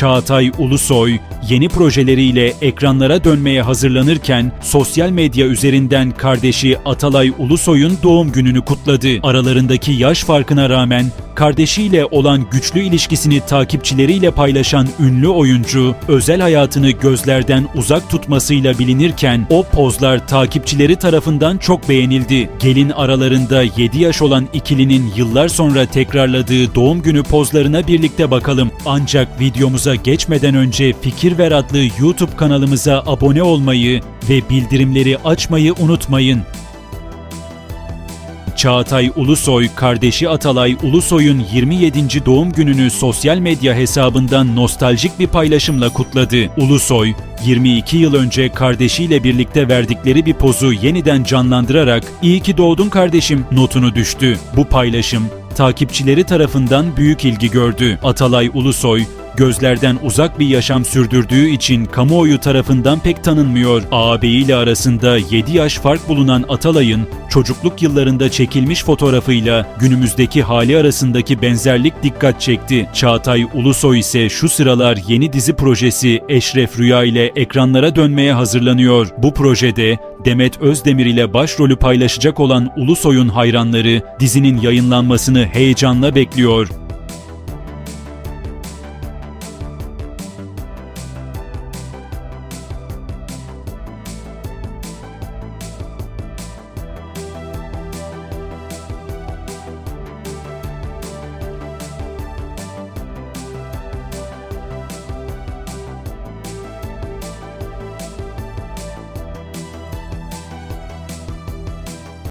Çağatay Ulusoy yeni projeleriyle ekranlara dönmeye hazırlanırken sosyal medya üzerinden kardeşi Atalay Ulusoy'un doğum gününü kutladı. Aralarındaki yaş farkına rağmen kardeşiyle olan güçlü ilişkisini takipçileriyle paylaşan ünlü oyuncu özel hayatını gözlerden uzak tutmasıyla bilinirken o pozlar takipçileri tarafından çok beğenildi. Gelin aralarında 7 yaş olan ikilinin yıllar sonra tekrarladığı doğum günü pozlarına birlikte bakalım. Ancak videomuza geçmeden önce Fikir Ver adlı YouTube kanalımıza abone olmayı ve bildirimleri açmayı unutmayın. Çağatay Ulusoy, kardeşi Atalay Ulusoy'un 27. doğum gününü sosyal medya hesabından nostaljik bir paylaşımla kutladı. Ulusoy, 22 yıl önce kardeşiyle birlikte verdikleri bir pozu yeniden canlandırarak "İyi ki doğdun kardeşim" notunu düştü. Bu paylaşım takipçileri tarafından büyük ilgi gördü. Atalay Ulusoy, gözlerden uzak bir yaşam sürdürdüğü için kamuoyu tarafından pek tanınmıyor. Ağabeyiyle arasında 7 yaş fark bulunan Atalay'ın çocukluk yıllarında çekilmiş fotoğrafıyla günümüzdeki hali arasındaki benzerlik dikkat çekti. Çağatay Ulusoy ise şu sıralar yeni dizi projesi Eşref Rüya ile ekranlara dönmeye hazırlanıyor. Bu projede Demet Özdemir ile başrolü paylaşacak olan Ulusoy'un hayranları dizinin yayınlanmasını heyecanla bekliyor.